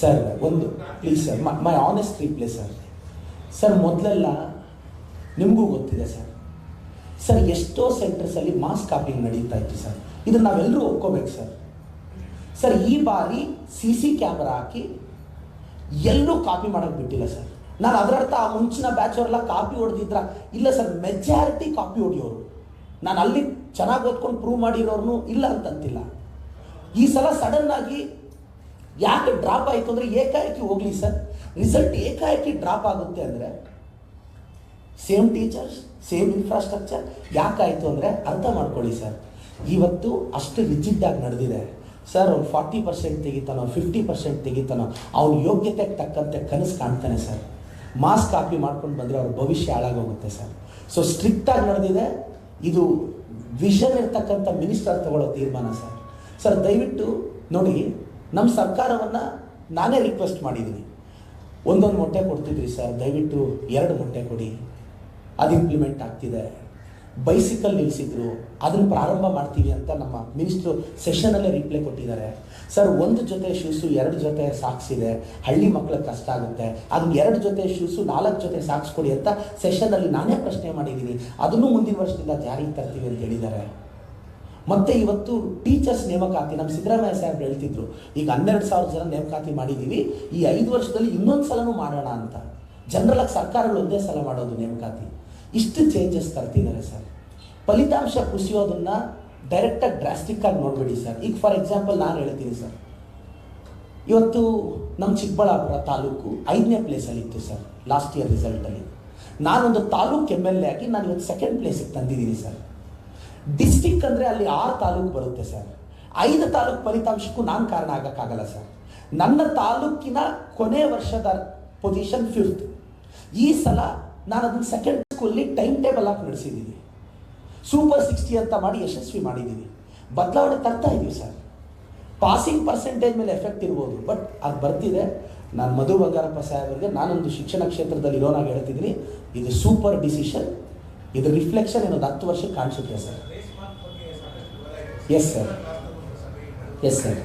Sir ಒಂದು please sir my honest reply sir sir ಮೊದಲೆಲ್ಲ ನಿಮಗೂ ಗೊತ್ತಿದೆ ಸರ್ ಸರ್ ಎಷ್ಟೋ ಸೆಂಟರ್ಸಲ್ಲಿ ಮಾಸ್ ಕಾಪಿಂಗ್ ನಡೀತಾ ಇತ್ತು ಸರ್ ಇದನ್ನು ನಾವೆಲ್ಲರೂ ಒಪ್ಕೋಬೇಕು ಸರ್ ಸರ್ ಈ ಬಾರಿ ಸಿ ಸಿ ಕ್ಯಾಮ್ರಾ ಹಾಕಿ ಎಲ್ಲೂ ಕಾಪಿ ಮಾಡೋಕ್ಕೆ ಬಿಟ್ಟಿಲ್ಲ ಸರ್ ನಾನು ಅದರರ್ಥ ಆ ಮುಂಚಿನ ಬ್ಯಾಚ್ ಅವರೆಲ್ಲ ಕಾಪಿ ಹೊಡೆದಿದ್ರ? ಇಲ್ಲ ಸರ್ ಮೆಜಾರಿಟಿ ಕಾಪಿ ಹೊಡೆಯೋರು. ನಾನು ಅಲ್ಲಿ ಚೆನ್ನಾಗಿ ಓದ್ಕೊಂಡು ಪ್ರೂವ್ ಮಾಡಿರೋರ್ನು ಇಲ್ಲ ಅಂತಂತಿಲ್ಲ. ಈ ಸಲ ಸಡನ್ನಾಗಿ ಯಾಕೆ ಡ್ರಾಪ್ ಆಯಿತು ಅಂದರೆ ಏಕಾಏಕಿ ಹೋಗಲಿ ಸರ್ ರಿಸಲ್ಟ್ ಏಕಾಏಕಿ ಡ್ರಾಪ್ ಆಗುತ್ತೆ ಅಂದರೆ ಸೇಮ್ ಟೀಚರ್ಸ್ ಸೇಮ್ ಇನ್ಫ್ರಾಸ್ಟ್ರಕ್ಚರ್ ಯಾಕಾಯಿತು ಅಂದರೆ ಅರ್ಥ ಮಾಡ್ಕೊಳ್ಳಿ ಸರ್ ಇವತ್ತು ಅಷ್ಟು ರಿಜಿಡ್ ಆಗಿ ನಡೆದಿದೆ. ಸರ್ ಅವ್ನು ಫಾರ್ಟಿ ಪರ್ಸೆಂಟ್ ತೆಗಿತಾನೋ ಫಿಫ್ಟಿ ಪರ್ಸೆಂಟ್ ತೆಗಿತಾನೋ, ಅವ್ನ ಯೋಗ್ಯತೆಗೆ ತಕ್ಕಂತೆ ಕನಸು ಕಾಣ್ತಾನೆ ಸರ್ ಮಾಸ್ ಕಾಪಿ ಮಾಡ್ಕೊಂಡು ಬಂದರೆ ಅವ್ರ ಭವಿಷ್ಯ ಹಾಳಾಗೋಗುತ್ತೆ ಸರ್ ಸೊ ಸ್ಟ್ರಿಕ್ಟಾಗಿ ನಡೆದಿದೆ. ಇದು ವಿಷನ್ ಇರ್ತಕ್ಕಂಥ ಮಿನಿಸ್ಟರ್ ತಗೊಳ್ಳೋ ತೀರ್ಮಾನ ಸರ್ ಸರ್ ದಯವಿಟ್ಟು ನೋಡಿ ನಮ್ಮ ಸರ್ಕಾರವನ್ನು ನಾನೇ ರಿಕ್ವೆಸ್ಟ್ ಮಾಡಿದ್ದೀನಿ. ಒಂದೊಂದು ಮೊಟ್ಟೆ ಕೊಡ್ತಿದ್ರಿ ಸರ್, ದಯವಿಟ್ಟು ಎರಡು ಮೊಟ್ಟೆ ಕೊಡಿ. ಅದು ಇಂಪ್ಲಿಮೆಂಟ್ ಆಗ್ತಿದೆ. ಬೈಸಿಕಲ್ ನಿಲ್ಲಿಸಿದ್ರು ಅದನ್ನು ಪ್ರಾರಂಭ ಮಾಡ್ತೀವಿ ಅಂತ ನಮ್ಮ ಮಿನಿಸ್ಟ್ರು ಸೆಷನಲ್ಲೇ ರಿಪ್ಲೈ ಕೊಟ್ಟಿದ್ದಾರೆ. ಸರ್ ಒಂದು ಜೊತೆ ಶೂಸು ಎರಡು ಜೊತೆ ಸಾಕ್ಸಿದೆ ಹಳ್ಳಿ ಮಕ್ಳಿಗೆ ಕಷ್ಟ ಆಗುತ್ತೆ. ಅದು ಎರಡು ಜೊತೆ ಶೂಸು ನಾಲ್ಕು ಜೊತೆ ಸಾಕ್ಸ್ಕೊಡಿ ಅಂತ ಸೆಷನಲ್ಲಿ ನಾನೇ ಪ್ರಶ್ನೆ ಮಾಡಿದ್ದೀನಿ. ಅದನ್ನು ಮುಂದಿನ ವರ್ಷದಿಂದ ಜಾರಿಗೆ ತರ್ತೀವಿ ಅಂತ ಹೇಳಿದ್ದಾರೆ. ಮತ್ತೆ ಇವತ್ತು ಟೀಚರ್ಸ್ ನೇಮಕಾತಿ, ನಮ್ಮ ಸಿದ್ದರಾಮಯ್ಯ ಸಾಹೇಬ್ರು ಹೇಳ್ತಿದ್ರು, ಈಗ ಹನ್ನೆರಡು ಸಾವಿರ ಜನ ನೇಮಕಾತಿ ಮಾಡಿದ್ದೀವಿ ಈ ಐದು ವರ್ಷದಲ್ಲಿ ಇನ್ನೊಂದು ಸಲನೂ ಮಾಡೋಣ ಅಂತ. ಜನರಲಾಗಿ ಸರ್ಕಾರಗಳು ಒಂದೇ ಸಲ ಮಾಡೋದು ನೇಮಕಾತಿ. ಇಷ್ಟು ಚೇಂಜಸ್ ತರ್ತಿದ್ದಾರೆ ಸರ್ ಫಲಿತಾಂಶ ಕುಸಿಯೋದನ್ನು ಡೈರೆಕ್ಟಾಗಿ ಡ್ರಾಸ್ಟಿಕ್ಕಾಗಿ ನೋಡಬೇಡಿ ಸರ್ ಈಗ ಫಾರ್ ಎಕ್ಸಾಂಪಲ್ ನಾನು ಹೇಳ್ತೀನಿ ಸರ್ ಇವತ್ತು ನಮ್ಮ ಚಿಕ್ಕಬಳ್ಳಾಪುರ ತಾಲೂಕು ಐದನೇ ಪ್ಲೇಸಲ್ಲಿ ಇತ್ತು ಸರ್ ಲಾಸ್ಟ್ ಇಯರ್ ರಿಸಲ್ಟಲ್ಲಿ ನಾನೊಂದು ತಾಲೂಕು ಎಂ ಎಲ್ ಎ ಆಗಿ ನಾನು ಇವತ್ತು ಸೆಕೆಂಡ್ ಪ್ಲೇಸಿಗೆ ತಂದಿದ್ದೀನಿ ಸರ್ ಡಿಸ್ಟಿಕ್ ಅಂದರೆ ಅಲ್ಲಿ ಆರು ತಾಲೂಕು ಬರುತ್ತೆ ಸರ್. ಐದು ತಾಲೂಕು ಫಲಿತಾಂಶಕ್ಕೂ ನಾನು ಕಾರಣ ಆಗೋಕ್ಕಾಗಲ್ಲ ಸರ್. ನನ್ನ ತಾಲೂಕಿನ ಕೊನೆ ವರ್ಷದ ಪೊಸಿಷನ್ ಫಿಫ್ತ್ ಈ ಸಲ ನಾನು ಅದನ್ನು ಸೆಕೆಂಡ್ ಸ್ಕೂಲಲ್ಲಿ ಟೈಮ್ ಟೇಬಲ್ ಹಾಕಿ ನಡೆಸಿದ್ದೀನಿ ಸೂಪರ್ ಸಿಕ್ಸ್ಟಿ ಅಂತ ಮಾಡಿ ಯಶಸ್ವಿ ಮಾಡಿದ್ದೀನಿ ಬದಲಾವಣೆ ತರ್ತಾ ಇದ್ದೀವಿ ಸರ್. ಪಾಸಿಂಗ್ ಪರ್ಸೆಂಟೇಜ್ ಮೇಲೆ ಎಫೆಕ್ಟ್ ಇರ್ಬೋದು ಬಟ್ ಅದು ಬರ್ತಿದೆ. ನಾನು ಮಧು ಬಂಗಾರಪ್ಪ ಸಾಹೇಬರಿಗೆ ನಾನೊಂದು ಶಿಕ್ಷಣ ಕ್ಷೇತ್ರದಲ್ಲಿ ಇರೋನಾಗಿ ಹೇಳ್ತಿದ್ದೀನಿ. ಇದು ಸೂಪರ್ ಡಿಸಿಷನ್ ಇದು ರಿಫ್ಲೆಕ್ಷನ್ ಏನೊಂದು ಹತ್ತು ವರ್ಷಕ್ಕೆ ಕಾಣಿಸುತ್ತೆ sir. Yes sir yes sir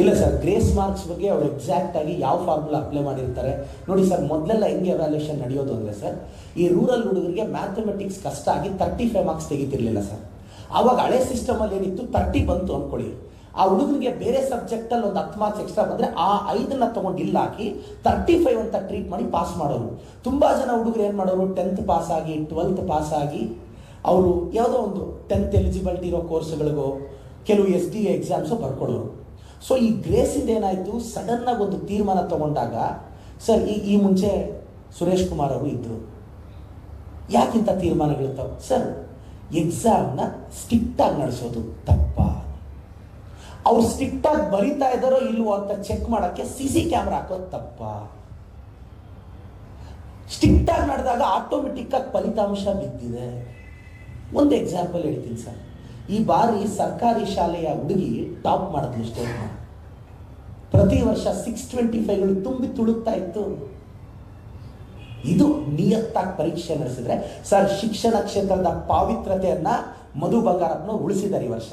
ಇಲ್ಲ ಸರ್ ಗ್ರೇಸ್ ಮಾರ್ಕ್ಸ್ ಬಗ್ಗೆ ಅವ್ರು ಎಕ್ಸಾಕ್ಟ್ ಆಗಿ ಯಾವ ಫಾರ್ಮುಲಾ ಅಪ್ಲೈ ಮಾಡಿರ್ತಾರೆ. ನೋಡಿ ಸರ್, ಮೊದಲೆಲ್ಲ ಹೆಂಗೆ ಎವ್ಯಾಲ್ಯೂಷನ್ ನಡೆಯೋದು ಅಂದರೆ ಸರ್, ಈ ರೂರಲ್ ಹುಡುಗರಿಗೆ ಮ್ಯಾಥಮೆಟಿಕ್ಸ್ ಕಷ್ಟ ಆಗಿ ತರ್ಟಿ ಫೈವ್ ಮಾರ್ಕ್ಸ್ ತೆಗಿತಿರ್ಲಿಲ್ಲ ಸರ್. ಆವಾಗ ಹಳೆ ಸಿಸ್ಟಮಲ್ಲಿ ಏನಿತ್ತು ತರ್ಟಿ ಬಂತು ಅಂದ್ಕೊಳ್ಳಿ ಆ ಹುಡುಗನಿಗೆ ಬೇರೆ ಸಬ್ಜೆಕ್ಟಲ್ಲಿ ಒಂದು ಹತ್ತು ಮಾರ್ಕ್ಸ್ ಎಕ್ಸ್ಟ್ರಾ ಬಂದರೆ ಆ ಐದನ್ನ ತೊಗೊಂಡು ಇಲ್ಲಾಕಿ ತರ್ಟಿ ಫೈವ್ ಅಂತ ಟ್ರೀಟ್ ಮಾಡಿ ಪಾಸ್ ಮಾಡೋರು. ತುಂಬ ಜನ ಹುಡುಗರು ಏನು ಮಾಡೋರು? ಟೆಂತ್ ಪಾಸ್ ಆಗಿ ಟ್ವೆಲ್ತ್ ಆಗಿ ಅವರು ಯಾವುದೋ ಒಂದು ಟೆಂತ್ ಎಲಿಜಿಬಿಲಿಟಿ ಇರೋ ಕೋರ್ಸ್ಗಳಿಗೋ ಕೆಲವು ಎಸ್ ಡಿ ಎಕ್ಸಾಮ್ಸು ಬರ್ಕೊಡೋರು. ಸೊ ಈ ಗ್ರೇಸಿಂದ ಏನಾಯಿತು? ಸಡನ್ನಾಗಿ ಒಂದು ತೀರ್ಮಾನ ತಗೊಂಡಾಗ ಸರ್, ಈ ಈ ಮುಂಚೆ ಸುರೇಶ್ ಕುಮಾರ್ ಅವರು ಇದ್ದರು ಯಾಕಿಂತ ತೀರ್ಮಾನಗಳಿರ್ತಾವೆ? ಸರ್ ಎಕ್ಸಾಮ್ನ ಸ್ಟಿಕ್ಟಾಗಿ ನಡೆಸೋದು. ತಪ್ಪ. ಅವ್ರು ಸ್ಟ್ರಿಕ್ಟಾಗಿ ಬರಿತಾ ಇದ್ದಾರೋ ಇಲ್ವೋ ಅಂತ ಚೆಕ್ ಮಾಡೋಕ್ಕೆ ಸಿ ಸಿ ಕ್ಯಾಮ್ರಾ ಹಾಕೋದು ತಪ್ಪ. ಸ್ಟ್ರಿಕ್ಟಾಗಿ ನಡೆದಾಗ ಆಟೋಮೆಟಿಕ್ಕಾಗಿ ಫಲಿತಾಂಶ ಬಿದ್ದಿದೆ. ಒಂದು ಎಕ್ಸಾಂಪಲ್ ಹೇಳ್ತೀನಿ ಸರ್. ಈ ಬಾರಿ ಸರ್ಕಾರಿ ಶಾಲೆಯ ಹುಡುಗಿ ಟಾಪ್ ಮಾಡಿದ್ಲು ಸ್ಟೇಟ್ನ ಪ್ರತಿ ವರ್ಷ ಸಿಕ್ಸ್ ಟ್ವೆಂಟಿ ಫೈವ್ಗಳು ತುಂಬಿ ತುಳುಕ್ತಾ ಇತ್ತು. ಇದು ನಿಯತ್ತಾಗಿ ಪರೀಕ್ಷೆ ನಡೆಸಿದ್ರೆ, ಸರ್ ಶಿಕ್ಷಣ ಕ್ಷೇತ್ರದ ಪಾವಿತ್ರತೆಯನ್ನು ಮಧು ಬಂಗಾರಪ್ಪನ ಉಳಿಸಿದ್ದಾರೆ ಈ ವರ್ಷ.